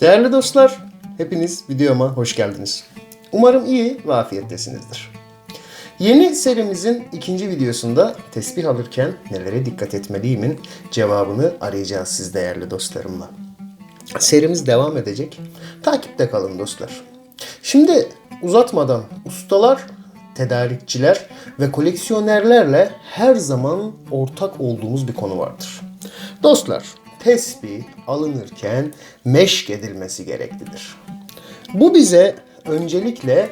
Değerli dostlar, hepiniz videoma hoş geldiniz. Umarım iyi ve afiyettesinizdir. Yeni serimizin ikinci videosunda tesbih alırken nelere dikkat etmeliyimin cevabını arayacağız siz değerli dostlarımla. Serimiz devam edecek. Takipte kalın dostlar. Şimdi uzatmadan ustalar, tedarikçiler ve koleksiyonerlerle her zaman ortak olduğumuz bir konu vardır. Dostlar, tesbih alınırken meşk edilmesi gereklidir. Bu bize öncelikle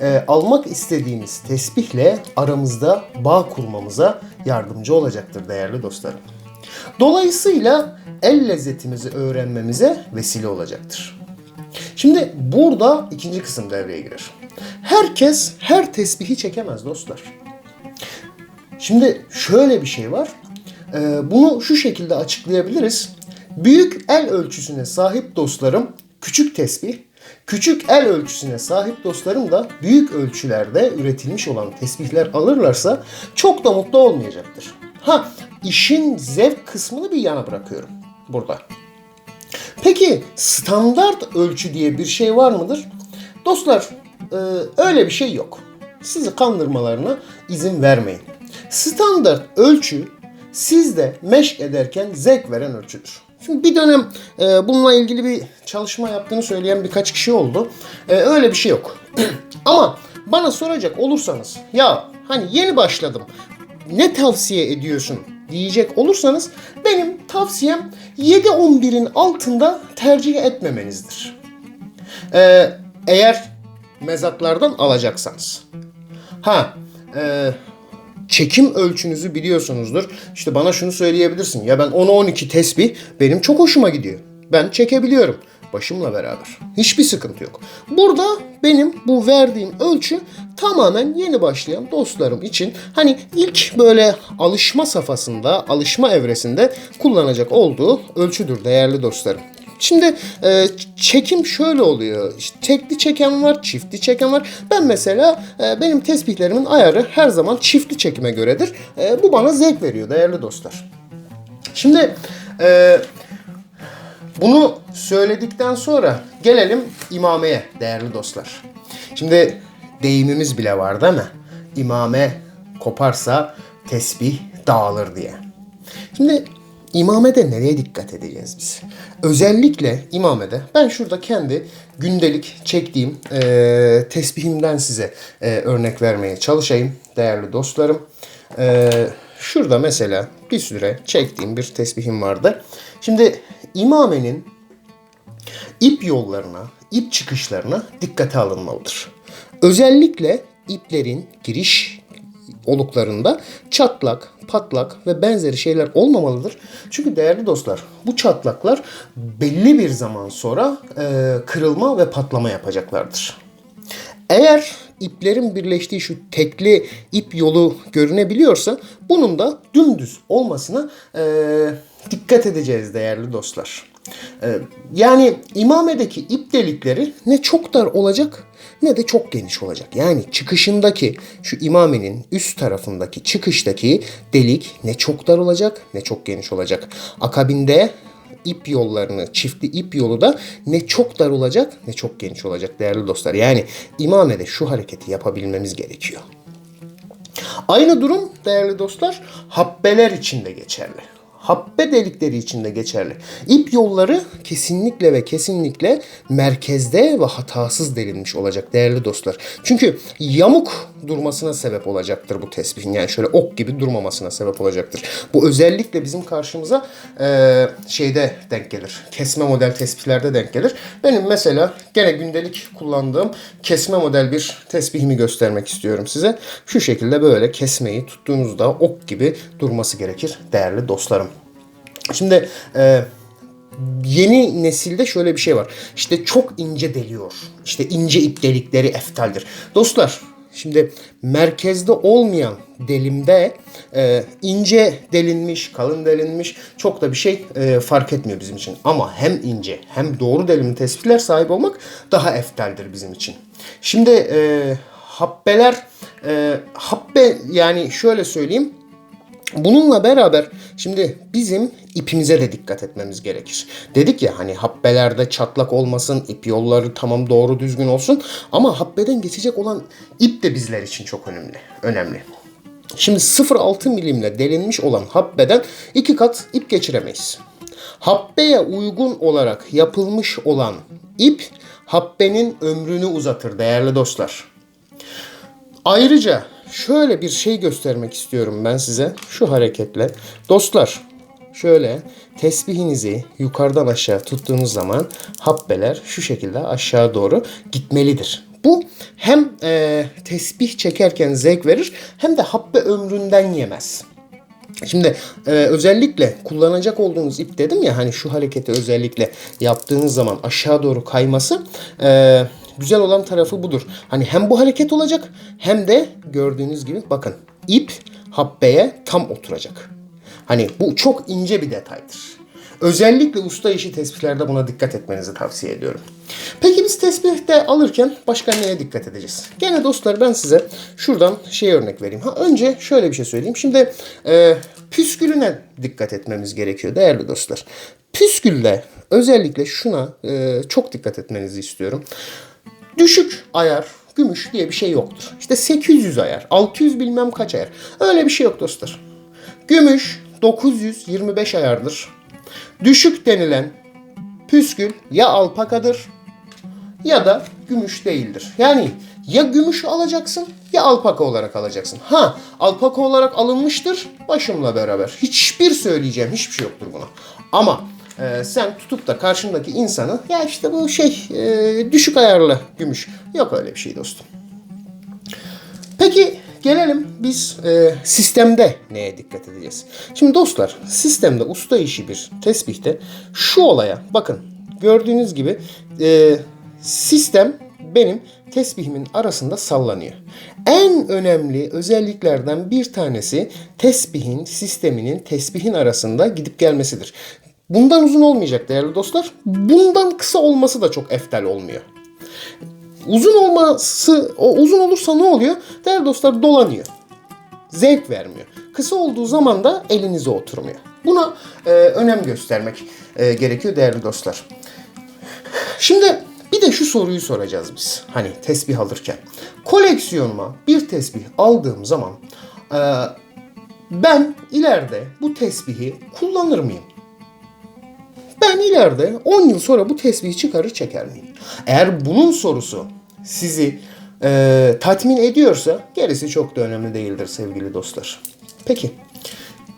e, almak istediğimiz tesbihle aramızda bağ kurmamıza yardımcı olacaktır değerli dostlarım. Dolayısıyla el lezzetimizi öğrenmemize vesile olacaktır. Şimdi burada ikinci kısım devreye girer. Herkes her tesbihi çekemez dostlar. Şimdi şöyle bir şey var. Ee, bunu şu şekilde açıklayabiliriz. Büyük el ölçüsüne sahip dostlarım küçük tesbih, küçük el ölçüsüne sahip dostlarım da büyük ölçülerde üretilmiş olan tesbihler alırlarsa çok da mutlu olmayacaktır. Ha işin zevk kısmını bir yana bırakıyorum burada. Peki standart ölçü diye bir şey var mıdır? Dostlar e, öyle bir şey yok. Sizi kandırmalarına izin vermeyin. Standart ölçü sizde meşk ederken zevk veren ölçüdür. Şimdi bir dönem e, bununla ilgili bir çalışma yaptığını söyleyen birkaç kişi oldu. E, öyle bir şey yok. Ama bana soracak olursanız ya hani yeni başladım ne tavsiye ediyorsun diyecek olursanız benim tavsiyem 7-11'in altında tercih etmemenizdir. Ee, eğer mezatlardan alacaksanız. Ha, e, çekim ölçünüzü biliyorsunuzdur. İşte bana şunu söyleyebilirsin. Ya ben 10-12 tesbih benim çok hoşuma gidiyor. Ben çekebiliyorum başımla beraber. Hiçbir sıkıntı yok. Burada benim bu verdiğim ölçü tamamen yeni başlayan dostlarım için hani ilk böyle alışma safhasında, alışma evresinde kullanacak olduğu ölçüdür değerli dostlarım. Şimdi e, çekim şöyle oluyor. İşte tekli çeken var, çiftli çeken var. Ben mesela e, benim tespihlerimin ayarı her zaman çiftli çekime göredir. E, bu bana zevk veriyor değerli dostlar. Şimdi e, bunu söyledikten sonra gelelim imameye değerli dostlar. Şimdi deyimimiz bile var değil mi? İmame koparsa tesbih dağılır diye. Şimdi imamede nereye dikkat edeceğiz biz? Özellikle imamede ben şurada kendi gündelik çektiğim e, tesbihimden size e, örnek vermeye çalışayım değerli dostlarım. E, şurada mesela bir süre çektiğim bir tesbihim vardı. Şimdi imamenin ip yollarına, ip çıkışlarına dikkate alınmalıdır. Özellikle iplerin giriş oluklarında çatlak, patlak ve benzeri şeyler olmamalıdır. Çünkü değerli dostlar bu çatlaklar belli bir zaman sonra e, kırılma ve patlama yapacaklardır. Eğer iplerin birleştiği şu tekli ip yolu görünebiliyorsa bunun da dümdüz olmasına e, dikkat edeceğiz değerli dostlar. E, yani imamedeki ip delikleri ne çok dar olacak ne de çok geniş olacak. Yani çıkışındaki şu imamenin üst tarafındaki çıkıştaki delik ne çok dar olacak ne çok geniş olacak. Akabinde ip yollarını, çiftli ip yolu da ne çok dar olacak ne çok geniş olacak değerli dostlar. Yani imamede şu hareketi yapabilmemiz gerekiyor. Aynı durum değerli dostlar habbeler için de geçerli. Habbe delikleri için de geçerli. İp yolları kesinlikle ve kesinlikle merkezde ve hatasız delinmiş olacak değerli dostlar. Çünkü yamuk durmasına sebep olacaktır bu tespihin. Yani şöyle ok gibi durmamasına sebep olacaktır. Bu özellikle bizim karşımıza e, şeyde denk gelir. Kesme model tespihlerde denk gelir. Benim mesela gene gündelik kullandığım kesme model bir tesbihimi göstermek istiyorum size. Şu şekilde böyle kesmeyi tuttuğunuzda ok gibi durması gerekir değerli dostlarım. Şimdi e, yeni nesilde şöyle bir şey var. İşte çok ince deliyor. İşte ince ip delikleri eftaldir. Dostlar şimdi merkezde olmayan delimde e, ince delinmiş, kalın delinmiş çok da bir şey e, fark etmiyor bizim için. Ama hem ince hem doğru delimli tespitler sahip olmak daha eftaldir bizim için. Şimdi e, habbeler e, habbe yani şöyle söyleyeyim Bununla beraber Şimdi bizim ipimize de dikkat etmemiz gerekir. Dedik ya hani habbelerde çatlak olmasın, ip yolları tamam doğru düzgün olsun ama habbeden geçecek olan ip de bizler için çok önemli. Önemli. Şimdi 0.6 milimle delinmiş olan habbeden iki kat ip geçiremeyiz. Habbeye uygun olarak yapılmış olan ip habbenin ömrünü uzatır değerli dostlar. Ayrıca şöyle bir şey göstermek istiyorum ben size şu hareketle. Dostlar şöyle tesbihinizi yukarıdan aşağı tuttuğunuz zaman habbeler şu şekilde aşağı doğru gitmelidir. Bu hem e, tesbih çekerken zevk verir hem de habbe ömründen yemez. Şimdi e, özellikle kullanacak olduğunuz ip dedim ya hani şu hareketi özellikle yaptığınız zaman aşağı doğru kayması e, güzel olan tarafı budur. Hani hem bu hareket olacak hem de gördüğünüz gibi bakın ip habbeye tam oturacak. Hani bu çok ince bir detaydır. Özellikle usta işi tespihlerde buna dikkat etmenizi tavsiye ediyorum. Peki biz tesbihte alırken başka neye dikkat edeceğiz? Gene dostlar ben size şuradan şey örnek vereyim. Ha, önce şöyle bir şey söyleyeyim. Şimdi e, püskülüne dikkat etmemiz gerekiyor değerli dostlar. Püskülde özellikle şuna e, çok dikkat etmenizi istiyorum. Düşük ayar, gümüş diye bir şey yoktur. İşte 800 ayar, 600 bilmem kaç ayar. Öyle bir şey yok dostlar. Gümüş 925 ayardır. Düşük denilen püskül ya alpakadır ya da gümüş değildir. Yani ya gümüş alacaksın ya alpaka olarak alacaksın. Ha alpaka olarak alınmıştır başımla beraber. Hiçbir söyleyeceğim hiçbir şey yoktur buna. Ama e, sen tutup da karşındaki insanı ya işte bu şey e, düşük ayarlı gümüş. Yok öyle bir şey dostum. Peki gelelim biz e, sistemde neye dikkat edeceğiz? Şimdi dostlar sistemde usta işi bir tesbihte şu olaya bakın gördüğünüz gibi e, sistem benim tesbihimin arasında sallanıyor. En önemli özelliklerden bir tanesi tesbihin, sisteminin tesbihin arasında gidip gelmesidir. Bundan uzun olmayacak değerli dostlar. Bundan kısa olması da çok eftal olmuyor. Uzun olması, o uzun olursa ne oluyor? Değerli dostlar dolanıyor. Zevk vermiyor. Kısa olduğu zaman da elinize oturmuyor. Buna e, önem göstermek e, gerekiyor değerli dostlar. Şimdi bir de şu soruyu soracağız biz. Hani tesbih alırken. Koleksiyonuma bir tesbih aldığım zaman e, ben ileride bu tesbihi kullanır mıyım? Ben ileride 10 yıl sonra bu tesbihi çıkarır çeker miyim? Eğer bunun sorusu sizi e, tatmin ediyorsa gerisi çok da önemli değildir sevgili dostlar. Peki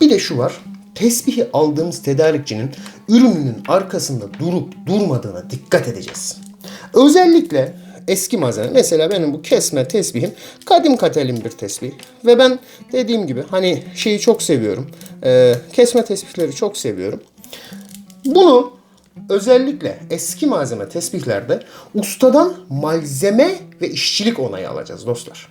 bir de şu var. Tesbihi aldığımız tedarikçinin ürününün arkasında durup durmadığına dikkat edeceğiz. Özellikle eski malzeme. Mesela benim bu kesme tesbihim kadim katelin bir tesbih. Ve ben dediğim gibi hani şeyi çok seviyorum. E, kesme tesbihleri çok seviyorum. Bunu özellikle eski malzeme tesbihlerde ustadan malzeme ve işçilik onayı alacağız dostlar.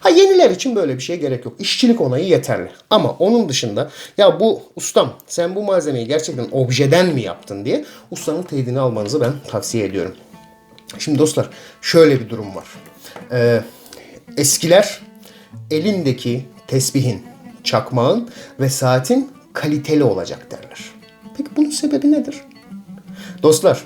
Ha yeniler için böyle bir şeye gerek yok. İşçilik onayı yeterli. Ama onun dışında ya bu ustam sen bu malzemeyi gerçekten objeden mi yaptın diye ustanın teyidini almanızı ben tavsiye ediyorum. Şimdi dostlar şöyle bir durum var. Ee, eskiler elindeki tesbihin, çakmağın ve saatin kaliteli olacak derler. Sebebi nedir? Dostlar,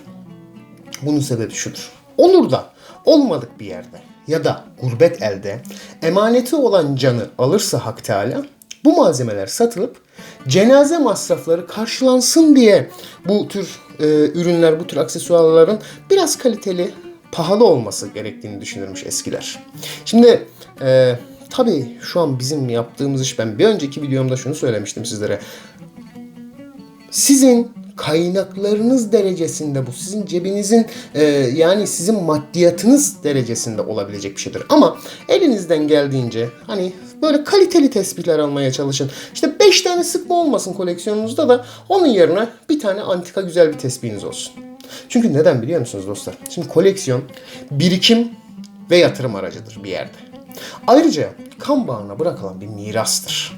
bunun sebebi şudur. Olur da olmadık bir yerde ya da gurbet elde emaneti olan canı alırsa Hak Teala bu malzemeler satılıp cenaze masrafları karşılansın diye bu tür e, ürünler, bu tür aksesuarların biraz kaliteli, pahalı olması gerektiğini düşünürmüş eskiler. Şimdi e, tabii şu an bizim yaptığımız iş ben bir önceki videomda şunu söylemiştim sizlere sizin kaynaklarınız derecesinde bu. Sizin cebinizin e, yani sizin maddiyatınız derecesinde olabilecek bir şeydir. Ama elinizden geldiğince hani böyle kaliteli tespihler almaya çalışın. İşte 5 tane sıkma olmasın koleksiyonunuzda da onun yerine bir tane antika güzel bir tespihiniz olsun. Çünkü neden biliyor musunuz dostlar? Şimdi koleksiyon birikim ve yatırım aracıdır bir yerde. Ayrıca kan bağına bırakılan bir mirastır.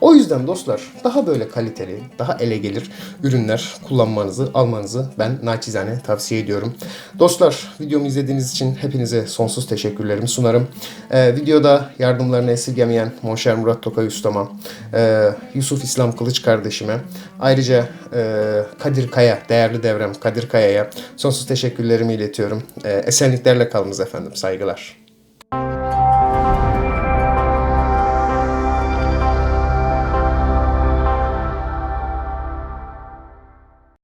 O yüzden dostlar daha böyle kaliteli, daha ele gelir ürünler kullanmanızı, almanızı ben naçizane tavsiye ediyorum. Dostlar videomu izlediğiniz için hepinize sonsuz teşekkürlerimi sunarım. Ee, videoda yardımlarını esirgemeyen Monşer Murat Tokay Ustama, e, Yusuf İslam Kılıç kardeşime, ayrıca e, Kadir Kaya, değerli devrem Kadir Kaya'ya sonsuz teşekkürlerimi iletiyorum. E, esenliklerle kalınız efendim. Saygılar.